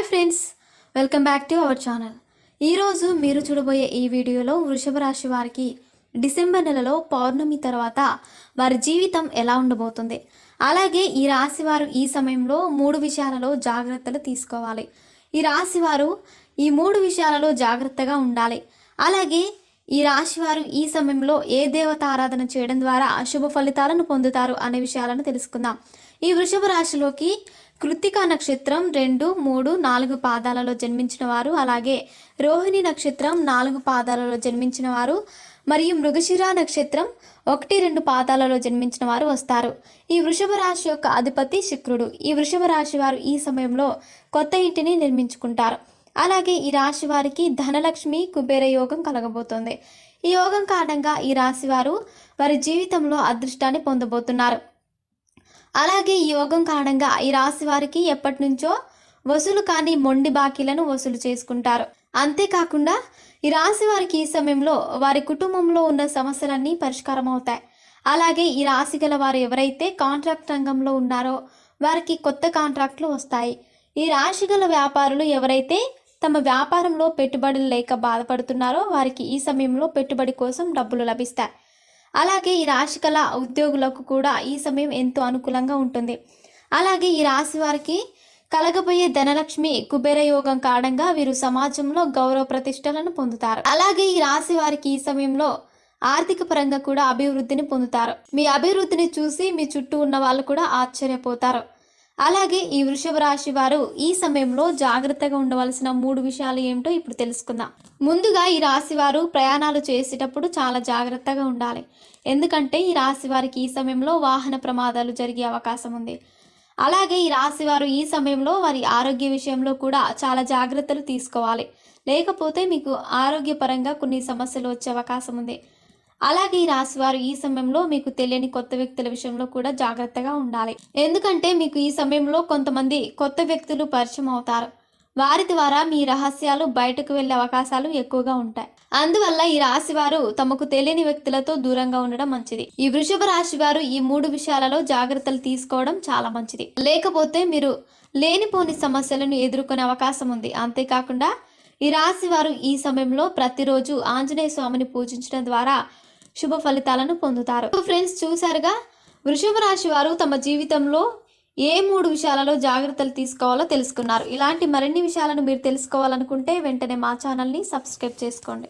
Hi friends welcome back to our channel. ఈరోజు మీరు చూడబోయే ఈ వీడియోలో వృషభ రాశి వారికి డిసెంబర్ నెలలో పౌర్ణమి తర్వాత వారి జీవితం ఎలా ఉండబోతుంది? అలాగే ఈ రాశి వారు ఈ సమయంలో మూడు విషయాలలో జాగ్రత్తలు తీసుకోవాలి. ఈ రాశి వారు ఈ మూడు విషయాలలో జాగ్రత్తగా ఉండాలి. అలాగే ఈ రాశి వారు ఈ సమయంలో ఏ దేవత ఆరాధన చేయడం ద్వారా శుభ ఫలితాలను పొందుతారు అనే విషయాలను తెలుసుకుందాం. ఈ వృషభ రాశిలోకి కృత్తికా నక్షత్రం రెండు మూడు నాలుగు పాదాలలో జన్మించిన వారు అలాగే రోహిణి నక్షత్రం నాలుగు పాదాలలో జన్మించిన వారు మరియు మృగశిర నక్షత్రం ఒకటి రెండు పాదాలలో జన్మించిన వారు వస్తారు. ఈ వృషభ రాశి యొక్క అధిపతి శుక్రుడు. ఈ వృషభ రాశి వారు ఈ సమయంలో కొత్త ఇంటిని నిర్మించుకుంటారు. అలాగే ఈ రాశి వారికి ధనలక్ష్మి కుబేర యోగం కలగబోతోంది. ఈ యోగం కారణంగా ఈ రాశి వారు వారి జీవితంలో అదృష్టాన్ని పొందబోతున్నారు. అలాగే ఈ యోగం కారణంగా ఈ రాశి వారికి ఎప్పటి నుంచో వసూలు కాని మొండి బాకీలను వసూలు చేసుకుంటారు. అంతేకాకుండా ఈ రాశి వారికి ఈ సమయంలో వారి కుటుంబంలో ఉన్న సమస్యలన్నీ పరిష్కారం అవుతాయి. అలాగే ఈ రాశి గల వారు ఎవరైతే కాంట్రాక్ట్ రంగంలో ఉన్నారో వారికి కొత్త కాంట్రాక్ట్లు వస్తాయి. ఈ రాశి గల వ్యాపారులు ఎవరైతే తమ వ్యాపారంలో పెట్టుబడులు లేక బాధపడుతున్నారో వారికి ఈ సమయంలో పెట్టుబడి కోసం డబ్బులు లభిస్తాయి. అలాగే ఈ రాశి గల ఉద్యోగులకు కూడా ఈ సమయం ఎంతో అనుకూలంగా ఉంటుంది. అలాగే ఈ రాశి వారికి కలగబోయే ధనలక్ష్మి కుబేర యోగం కారణంగా వీరు సమాజంలో గౌరవ ప్రతిష్టలను పొందుతారు. అలాగే ఈ రాశి వారికి ఈ సమయంలో ఆర్థిక పరంగా కూడా అభివృద్ధిని పొందుతారు. మీ అభివృద్ధిని చూసి మీ చుట్టూ ఉన్న వాళ్ళు కూడా ఆశ్చర్యపోతారు. అలాగే ఈ వృషభ రాశి వారు ఈ సమయంలో జాగ్రత్తగా ఉండవలసిన మూడు విషయాలు ఏమిటో ఇప్పుడు తెలుసుకుందాం. ముందుగా ఈ రాశి వారు ప్రయాణాలు చేసేటప్పుడు చాలా జాగ్రత్తగా ఉండాలి. ఎందుకంటే ఈ రాశి వారికి ఈ సమయంలో వాహన ప్రమాదాలు జరిగే అవకాశం ఉంది. అలాగే ఈ రాశి వారు ఈ సమయంలో వారి ఆరోగ్య విషయంలో కూడా చాలా జాగ్రత్తలు తీసుకోవాలి. లేకపోతే మీకు ఆరోగ్యపరంగా కొన్ని సమస్యలు వచ్చే అవకాశం ఉంది. అలాగే ఈ రాశి వారు ఈ సమయంలో మీకు తెలియని కొత్త వ్యక్తుల విషయంలో కూడా జాగ్రత్తగా ఉండాలి. ఎందుకంటే మీకు ఈ సమయంలో కొంతమంది కొత్త వ్యక్తులు పరిచయం అవుతారు. వారి ద్వారా మీ రహస్యాలు బయటకు వెళ్ళే అవకాశాలు ఎక్కువగా ఉంటాయి. అందువల్ల ఈ రాశి వారు తమకు తెలియని వ్యక్తులతో దూరంగా ఉండడం మంచిది. ఈ వృషభ రాశి వారు ఈ మూడు విషయాలలో జాగ్రత్తలు తీసుకోవడం చాలా మంచిది. లేకపోతే మీరు లేనిపోని సమస్యలను ఎదుర్కొనే అవకాశం ఉంది. అంతేకాకుండా ఈ రాశి వారు ఈ సమయంలో ప్రతిరోజు ఆంజనేయ స్వామిని పూజించడం ద్వారా శుభ ఫలితాలను పొందుతారు. ఫ్రెండ్స్ చూసారుగా వృషభ రాశి వారు తమ జీవితంలో ఏ మూడు విషయాలలో జాగ్రత్తలు తీసుకోవాలో తెలుసుకున్నారు. ఇలాంటి మరిన్ని విషయాలను మీరు తెలుసుకోవాలనుకుంటే వెంటనే మా ఛానల్ని సబ్స్క్రైబ్ చేసుకోండి.